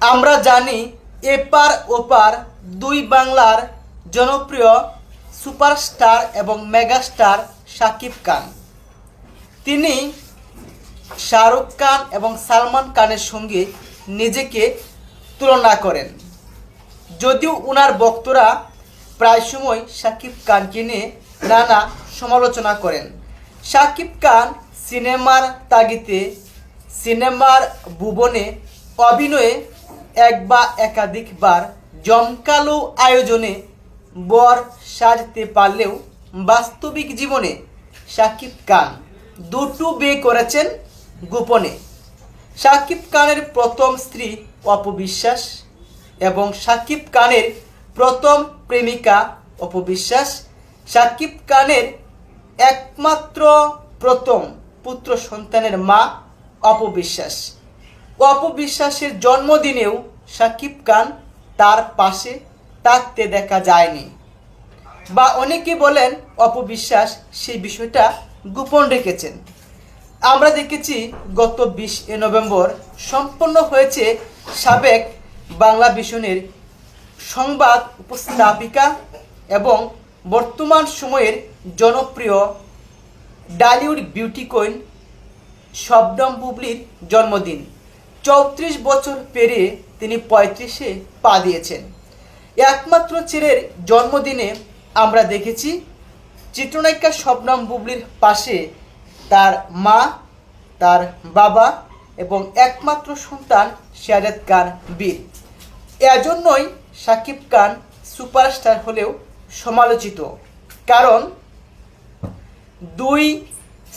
আমরা জানি এপার ওপার দুই বাংলার জনপ্রিয় সুপারস্টার এবং মেগাস্টার শাকিব খান। তিনি শাহরুখ খান এবং সালমান খানের সঙ্গে নিজেকে তুলনা করেন। যদিও উনার বক্তরা প্রায় সময় শাকিব খানকে নিয়ে নানা সমালোচনা করেন। শাকিব খান সিনেমার তাগিতে সিনেমার ভুবনে অভিনয়ে এক বা একাধিকবার জমকালো আয়োজনে বর সাজতে পারলেও বাস্তবিক জীবনে শাকিব খান দুটো বিয়ে করেছেন গোপনে। শাকিব খানের প্রথম স্ত্রী অপবিশ্বাস এবং শাকিব খানের প্রথম প্রেমিকা অপবিশ্বাস। শাকিব খানের একমাত্র প্রথম পুত্র সন্তানের মা অপবিশ্বাস। অপবিশ্বাসের জন্মদিনেও সাকিব খান তার পাশে থাকতে দেখা যায়নি। বা অনেকে বলেন অপবিশ্বাস সেই বিষয়টা গোপন রেখেছেন। আমরা দেখেছি গত বিশ এ নভেম্বর সম্পন্ন হয়েছে সাবেক বাংলা ভিশনের সংবাদ উপস্থাপিকা এবং বর্তমান সময়ের জনপ্রিয় ডালিউড বিউটি কুইন শবনম বুবলির জন্মদিন। চৌত্রিশ বছর পেরিয়ে তিনি পঁয়ত্রিশে পা দিয়েছেন। একমাত্র ছেলের জন্মদিনে আমরা দেখেছি চিত্রনায়িকা শবনম বুবলির পাশে তার মা, তার বাবা এবং একমাত্র সন্তান শাহাদ খান বীর। এজন্যই সাকিব খান সুপারস্টার হলেও সমালোচিত। কারণ দুই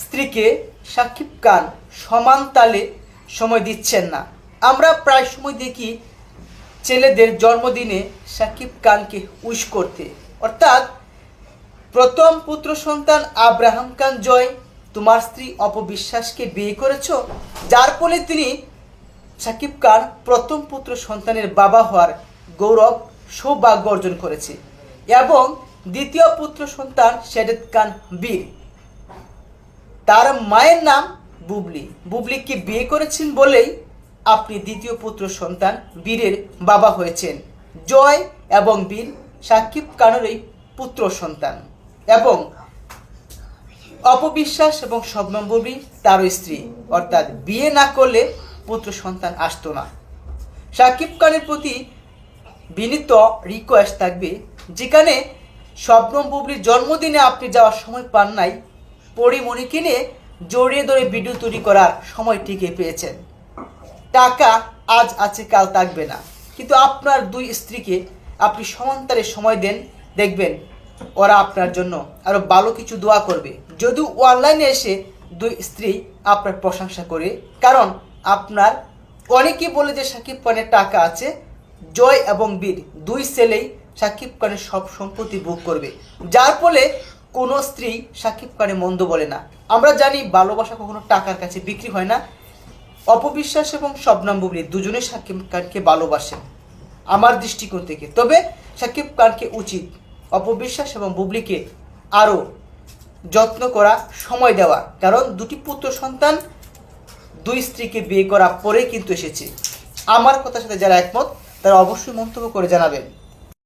স্ত্রীকে সাকিব খান সমান তালে সময় দিচ্ছেন না। আমরা প্রায় সময় দেখি ছেলেদের জন্মদিনে সাকিব খানকে উইশ করতে। অর্থাৎ, প্রথম পুত্র সন্তান আব্রাহাম খান জয়, তোমার স্ত্রী অপবিশ্বাসকে বিয়ে করেছ, যার ফলে তিনি সাকিব খান প্রথম পুত্র সন্তানের বাবা হওয়ার গৌরব, সৌভাগ্য অর্জন করেছে এবং দ্বিতীয় পুত্র সন্তান শেরেদ খান বীর। তার মায়ের নাম বুবলি। বুবলিকে বিয়ে করেছেন বলেই আপনি দ্বিতীয় পুত্র সন্তান বীরের বাবা হয়েছেন। জয় এবং বীর সাকিব খানেরই পুত্র সন্তান। এবং অপবিশ্বাস এবং বুবলি তারও স্ত্রী। অর্থাৎ বিয়ে না করলে পুত্র সন্তান আসতো না। সাকিব খানের প্রতি বিনীত রিকোয়েস্ট থাকবে, যেখানে শবনম বুবলির জন্মদিনে আপনি যাওয়ার সময় পান নাই পরিমণিকে নিয়ে জড়িয়ে ধরে ভিডিও তৈরি করার সময় টিকে পেয়েছেন। টাকা আজ আছে, কাল থাকবে না। কিন্তু আপনার দুই স্ত্রীকে আপনি সমান্তরে সময় দেন, দেখবেন ওরা আপনার জন্য আরও ভালো কিছু দোয়া করবে। যদিও অনলাইনে এসে দুই স্ত্রী আপনার প্রশংসা করে, কারণ আপনার অনেকেই বলে যে সাকিব খানের টাকা আছে, জয় এবং বীর, দুই ছেলেই সাকিব খানের সব সম্পত্তি ভোগ করবে। যার ফলে কোনো স্ত্রী সাকিব খানে মন্দ বলে না। আমরা জানি ভালোবাসা কখনো টাকার কাছে বিক্রি হয় না। অপবিশ্বাস এবং শবনম বুবলি দুজনে সাকিব খানকে ভালোবাসেন আমার দৃষ্টিকোণ থেকে। তবে সাকিব খানকে উচিত অপবিশ্বাস এবং বুবলিকে আরও যত্ন করা, সময় দেওয়া। কারণ দুটি পুত্র সন্তান, দুই স্ত্রীকে বিয়ে করা পরে কিন্তু এসেছে। আমার কথার সাথে যারা একমত, তারা অবশ্যই মন্তব্য করে জানাবেন।